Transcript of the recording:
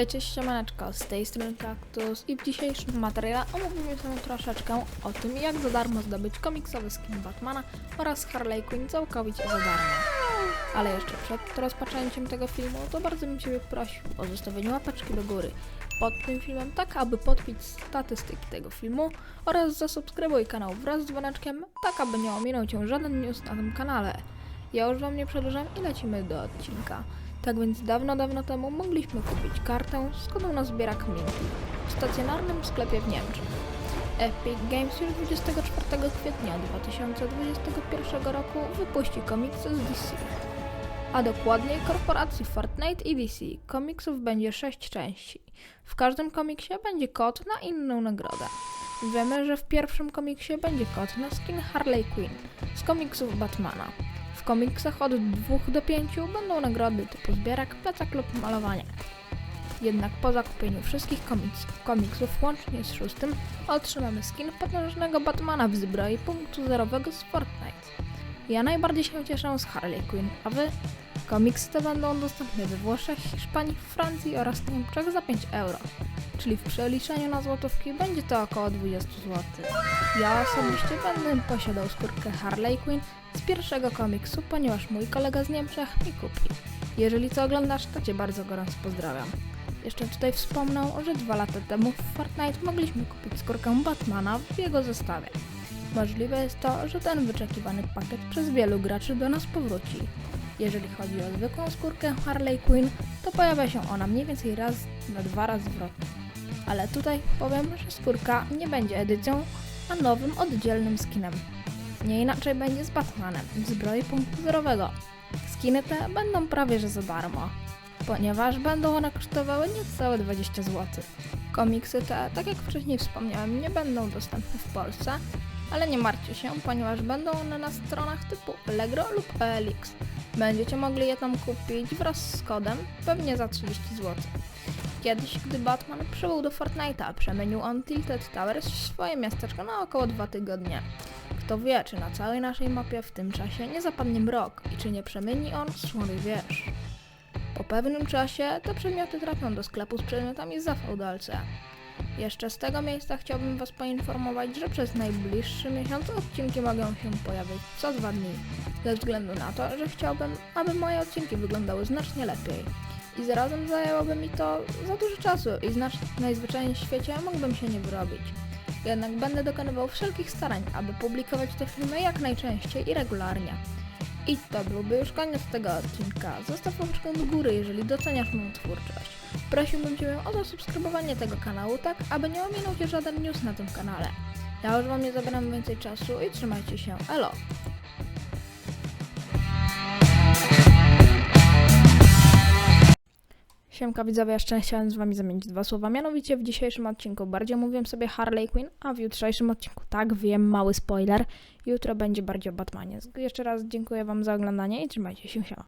Hejcie, siemaneczko, z tej strony Kaktus i w dzisiejszym materiale omówimy sobie troszeczkę o tym, jak za darmo zdobyć komiksowy skin Batmana oraz Harley Quinn całkowicie za darmo. Ale jeszcze przed rozpoczęciem tego filmu, to bardzo bym Ciebie prosił o zostawienie łapeczki do góry pod tym filmem, tak aby podbić statystyki tego filmu oraz zasubskrybuj kanał wraz z dzwoneczkiem, tak aby nie ominął Cię żaden news na tym kanale. Ja już Wam nie przedłużam i lecimy do odcinka. Tak więc dawno, dawno temu mogliśmy kupić kartę z kodą na zbierak Minty w stacjonarnym sklepie w Niemczech. Epic Games już 24 kwietnia 2021 roku wypuści komiksy z DC. A dokładniej korporacji Fortnite i DC. Komiksów będzie 6 części. W każdym komiksie będzie kod na inną nagrodę. Wiemy, że w pierwszym komiksie będzie kod na skin Harley Quinn z komiksów Batmana. Komiksach od 2 do 5 będą nagrody typu zbierak, plecak lub malowanie. Jednak po zakupieniu wszystkich komiks, komiksów łącznie z szóstym otrzymamy skin potężnego Batmana w zbroi punktu zerowego z Fortnite. Ja najbardziej się cieszę z Harley Quinn, a wy? Komiksy te będą dostępne we Włoszech, Hiszpanii, Francji oraz Niemczech za 5 euro. Czyli w przeliczeniu na złotówki będzie to około 20 zł. Ja osobiście będę posiadał skórkę Harley Quinn z pierwszego komiksu, ponieważ mój kolega z Niemczech mi kupi. Jeżeli to oglądasz, to Cię bardzo gorąco pozdrawiam. Jeszcze tutaj wspomnę, że dwa lata temu w Fortnite mogliśmy kupić skórkę Batmana w jego zestawie. Możliwe jest to, że ten wyczekiwany pakiet przez wielu graczy do nas powróci. Jeżeli chodzi o zwykłą skórkę Harley Quinn, to pojawia się ona mniej więcej raz na dwa razy zwrotnie. Ale tutaj powiem, że skórka nie będzie edycją, a nowym oddzielnym skinem. Nie inaczej będzie z Batmanem w zbroi punktu zerowego. Skiny te będą prawie że za darmo, ponieważ będą one kosztowały niecałe 20 zł. Komiksy te, tak jak wcześniej wspomniałem, nie będą dostępne w Polsce, ale nie martwcie się, ponieważ będą one na stronach typu Allegro lub OLX. Będziecie mogli je tam kupić wraz z kodem, pewnie za 30 zł. Kiedyś, gdy Batman przybył do Fortnite'a, przemienił on Tilted Towers w swoje miasteczko na około dwa tygodnie. Kto wie, czy na całej naszej mapie w tym czasie nie zapadnie mrok i czy nie przemieni on słony wież. Po pewnym czasie te przedmioty trafią do sklepu z przedmiotami za feudalce. Jeszcze z tego miejsca chciałbym Was poinformować, że przez najbliższy miesiąc odcinki mogą się pojawić co dwa dni, ze względu na to, że chciałbym, aby moje odcinki wyglądały znacznie lepiej. I zarazem zajęłoby mi to za dużo czasu i znacz- najzwyczajniej w świecie mógłbym się nie wyrobić. Jednak będę dokonywał wszelkich starań, aby publikować te filmy jak najczęściej i regularnie. I to byłby już koniec tego odcinka. Zostaw łapeczkę do góry, jeżeli doceniasz moją twórczość. Prosiłbym Cię o zasubskrybowanie tego kanału, tak aby nie ominął Cię żaden news na tym kanale. Ja już Wam nie zabieram więcej czasu i trzymajcie się. Elo! Siemka widzowie, jeszcze chciałem z wami zamienić dwa słowa. Mianowicie w dzisiejszym odcinku bardziej mówiłem sobie Harley Quinn, a w jutrzejszym odcinku, tak wiem, mały spoiler, jutro będzie bardziej o Batmanie. Jeszcze raz dziękuję wam za oglądanie i trzymajcie się, siema.